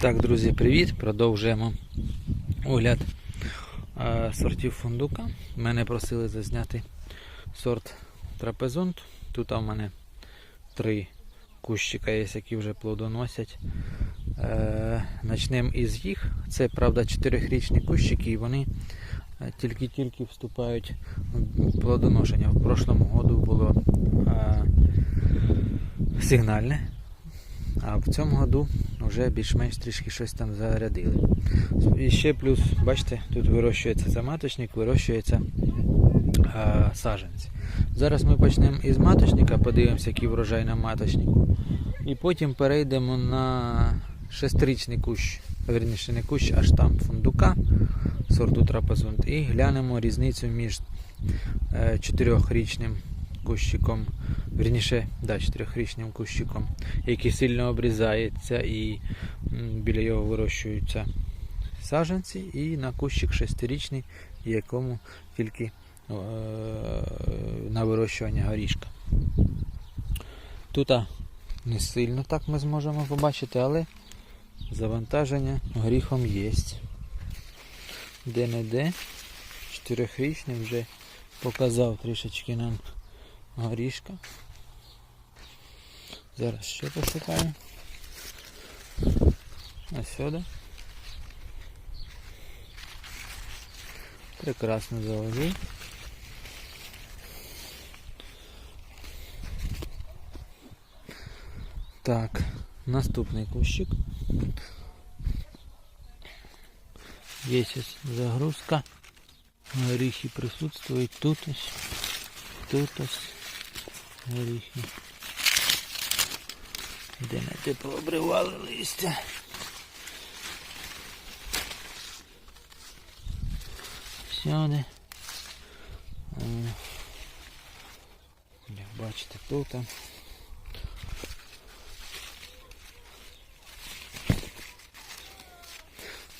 Так, друзі, привіт! Продовжуємо огляд е, сортів фундука. Мене просили зазняти сорт трапезунт. Тут у мене три кущика є, які вже плодоносять. Е, Начнемо із їх. Це, правда, чотирихрічні кущики, і вони е, тільки-тільки вступають в плодоношення. В прошлому году було сигнальне. А в цьому году вже більш-менш трішки щось там зарядили. І ще плюс, бачите, тут вирощується заматочник, вирощується а, саджанці. Зараз ми почнемо із маточника, подивимося, який врожай на маточнику. І потім перейдемо на шестричний кущ, верніше не кущ, а штамп фундука сорту трапезунт. І глянемо різницю між е, чотирьохрічним кущиком, верніше, да, чотирьохрічним кущиком, який сильно обрізається і біля його вирощуються саджанці, і на кущик шестирічний, якому тільки е, на вирощування горішка. Тут не сильно так ми зможемо побачити, але завантаження горіхом є. Де-не-де. Чотирьохрічний вже показав трішечки нам горішка. Зараз ще пошукаю. А сюди. Прекрасно заложив. Так, наступний кущик. Є загрузка. Горіхи присутствують тут ось. Тут ось горіхи. Де не те пообривали листя. Сюди. Як бачите, тут.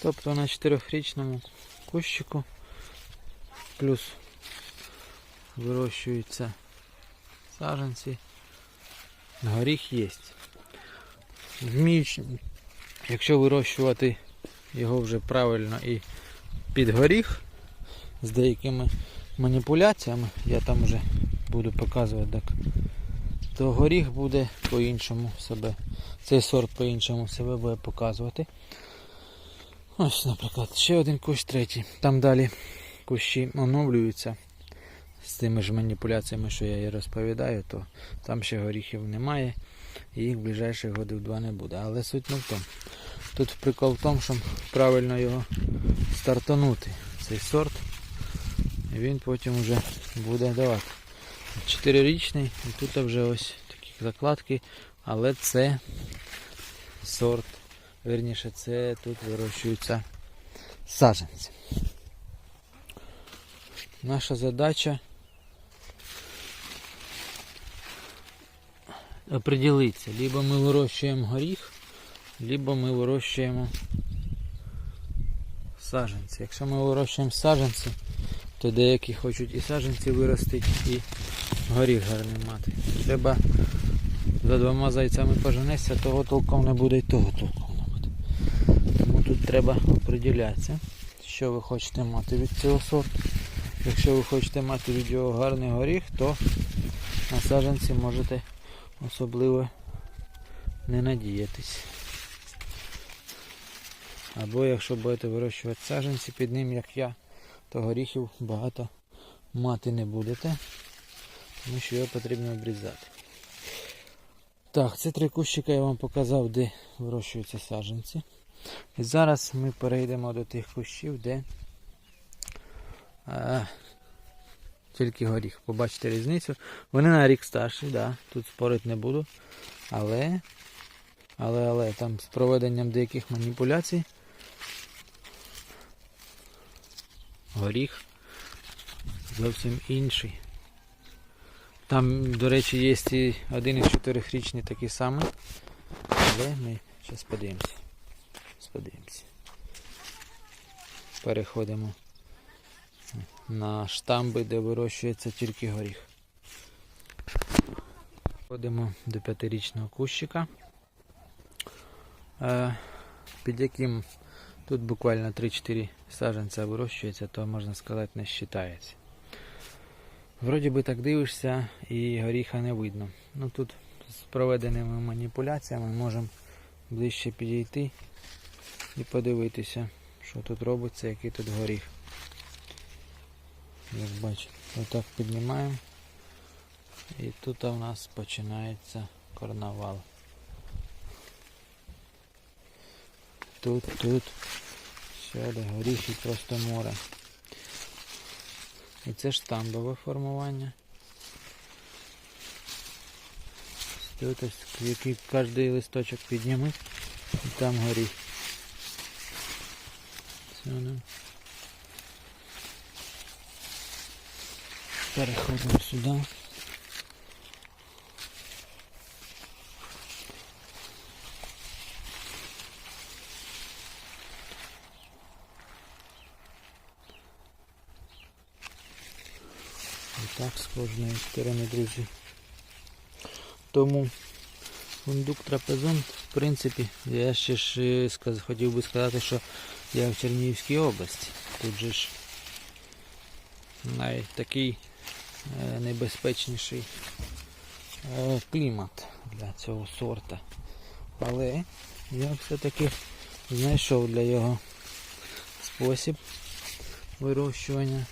Тобто на чотирьохрічному кущику плюс вирощуються саджанці. Горіх є. Вміють, якщо вирощувати його вже правильно і під горіх з деякими маніпуляціями, я там вже буду показувати, так, то горіх буде по-іншому себе, цей сорт по-іншому себе буде показувати. Ось, наприклад, ще один кущ третій. Там далі кущі оновлюються з тими ж маніпуляціями, що я і розповідаю, то там ще горіхів немає і їх в ближайших годів два не буде. Але суть не в тому. Тут прикол в тому, щоб правильно його стартанути, цей сорт. І він потім вже буде давати. Чотирирічний, і тут вже ось такі закладки, але це сорт, верніше, це тут вирощуються саджанці. Наша задача определитися, либо ми вирощуємо горіх, либо ми вирощуємо саджанці. Якщо ми вирощуємо саджанці, то деякі хочуть і саджанці виростити, і горіх гарний мати. Треба за двома зайцями поженешся, того толком не буде і того толком не буде. Тому тут треба определятися, що ви хочете мати від цього сорту. Якщо ви хочете мати від нього гарний горіх, то на саджанці можете особливо не надіятись. Або якщо будете вирощувати саджанці під ним, як я, то горіхів багато мати не будете, тому що його потрібно обрізати. Так, це три кущика я вам показав, де вирощуються саджанці. І зараз ми перейдемо до тих кущів, де а, тільки горіх. Побачите різницю. Вони на рік старші, да, тут спорити не буду. Але, але, але там з проведенням деяких маніпуляцій горіх зовсім інший. Там, до речі, є і один із чотирихрічний такий самий. Але ми зараз подивимося. Подивимося. Переходимо на штамби, де вирощується тільки горіх. Переходимо до п'ятирічного кущика. Е, під яким тут буквально 3-4 саджанця вирощується, то можна сказати не вважається. Вроді би так дивишся і горіха не видно. Ну тут з проведеними маніпуляціями можемо ближче підійти і подивитися, що тут робиться, який тут горіх. Як бачите, отак піднімаємо. І тут у нас починається карнавал. Тут, тут. Сюди горіхи просто море. І це штамбове формування. Тут ось, який кожний листочок підніми, і там горіх. Сюди. Переходимо сюди. Так з кожної сторони, друзі. Тому фундук трапезон, в принципі, я ще ж е, сказ- хотів би сказати, що я в Чернігівській області. Тут же ж навіть такий небезпечніший е, клімат для цього сорта. Але я все-таки знайшов для його спосіб вирощування.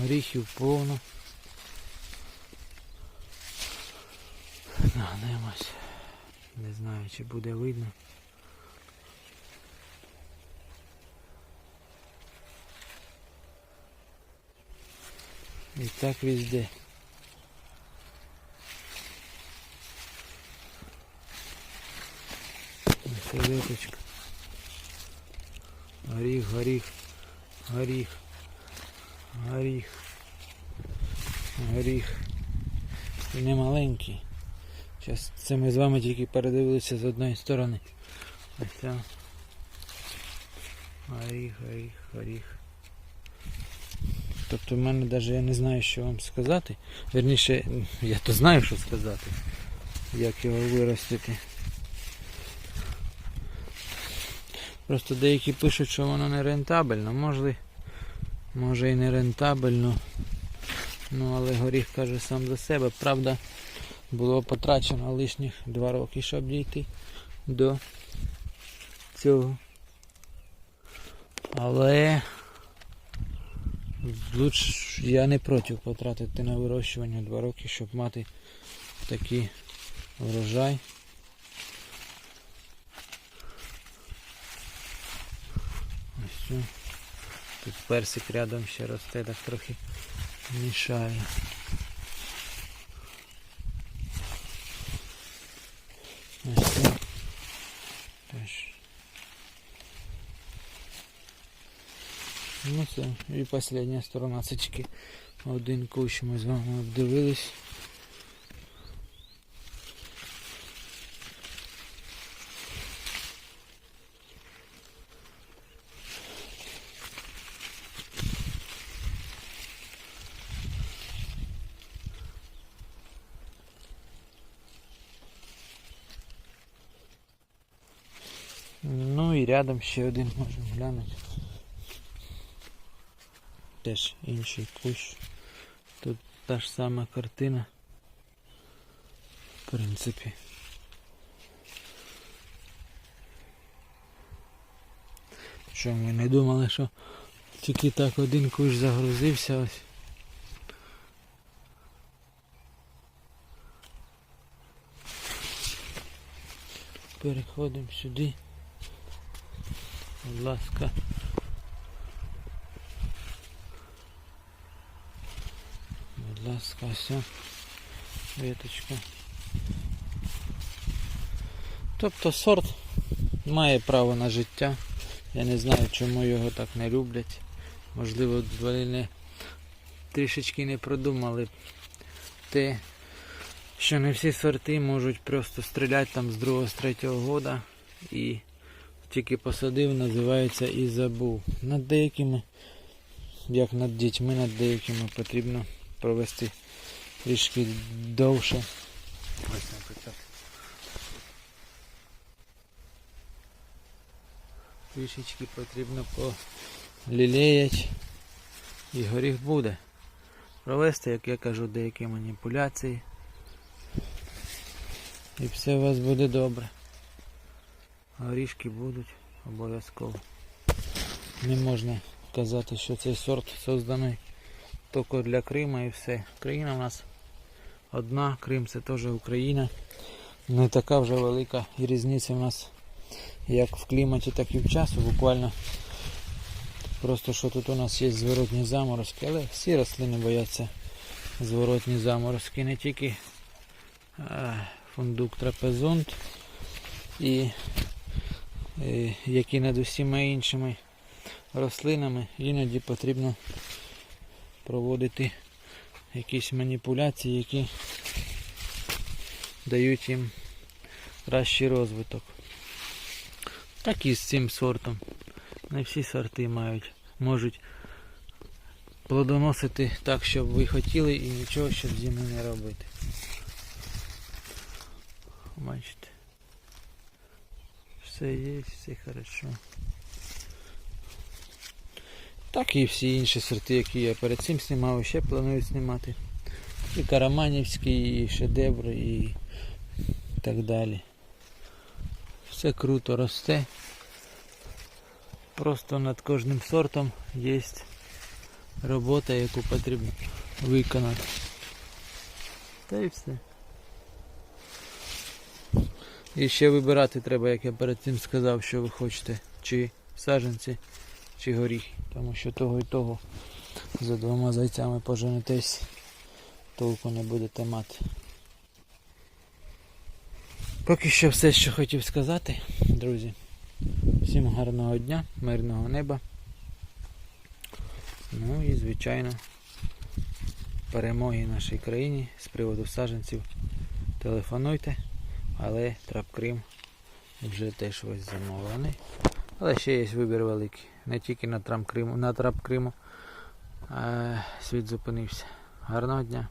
Горіхів повно. Нагнемось. Не знаю, чи буде видно. І так везде. Ось веточка. Горіх, горіх, горіх, горіх, горіх. Не маленький. Зараз це ми з вами тільки передивилися з одної сторони. Ось це. Горіх, горіх, горіх. Тобто в мене навіть я не знаю, що вам сказати. Верніше, я то знаю, що сказати. Як його виростити. Просто деякі пишуть, що воно не рентабельно. Може, може і не рентабельно. Ну але горіх каже сам за себе. Правда, було потрачено лишніх два роки, щоб дійти до цього. Але луч я не проти потратити на вирощування два роки, щоб мати такий врожай. Ось. Тут персик рядом ще росте, так трохи мішає. Ну це і остання сторона. Це тільки один кущ ми з вами обдивились. Ну і рядом ще один можемо глянути. Теж інший кущ. Тут та ж сама картина. В принципі. Що ми не думали, що тільки так один кущ загрузився ось. Переходимо сюди. Будь ласка. Будь ласка, все. Віточка. Тобто сорт має право на життя. Я не знаю, чому його так не люблять. Можливо, вони не трішечки не продумали те, що не всі сорти можуть просто стріляти там з другого з третього года і тільки посадив, називається і забув. Над деякими, як над дітьми, над деякими потрібно провести трішки довше. Трішечки потрібно полілеять і горіх буде. Провести, як я кажу, деякі маніпуляції. І все у вас буде добре. Горішки будуть обов'язково. Не можна казати, що цей сорт созданий тільки для Крима і все. Країна у нас одна, Крим це теж Україна. Не така вже велика і різниця в нас як в кліматі, так і в часу. Буквально просто що тут у нас є зворотні заморозки, але всі рослини бояться зворотні заморозки, не тільки фундук трапезунт і е, як над усіма іншими рослинами, іноді потрібно проводити якісь маніпуляції, які дають їм кращий розвиток. Так і з цим сортом. Не всі сорти мають, можуть плодоносити так, щоб ви хотіли і нічого, щоб з ними не робити. Бачите. Все є, все хорошо. Так і всі інші сорти, які я перед цим знімав, ще планую знімати. І Караманівський, і шедевр, і так далі. Все круто росте. Просто над кожним сортом є робота, яку потрібно виконати. Та і все. І ще вибирати треба, як я перед цим сказав, що ви хочете, чи саджанці, чи горіхи. Тому що того і того за двома зайцями поженитесь, толку не будете мати. Поки що все, що хотів сказати, друзі. Всім гарного дня, мирного неба. Ну і звичайно перемоги нашій країні з приводу саджанців. Телефонуйте, але Трапкрим вже теж ось замовлений. Але ще є вибір великий. Не тільки на Трапкриму, на Трап Криму. світ зупинився. Гарного дня!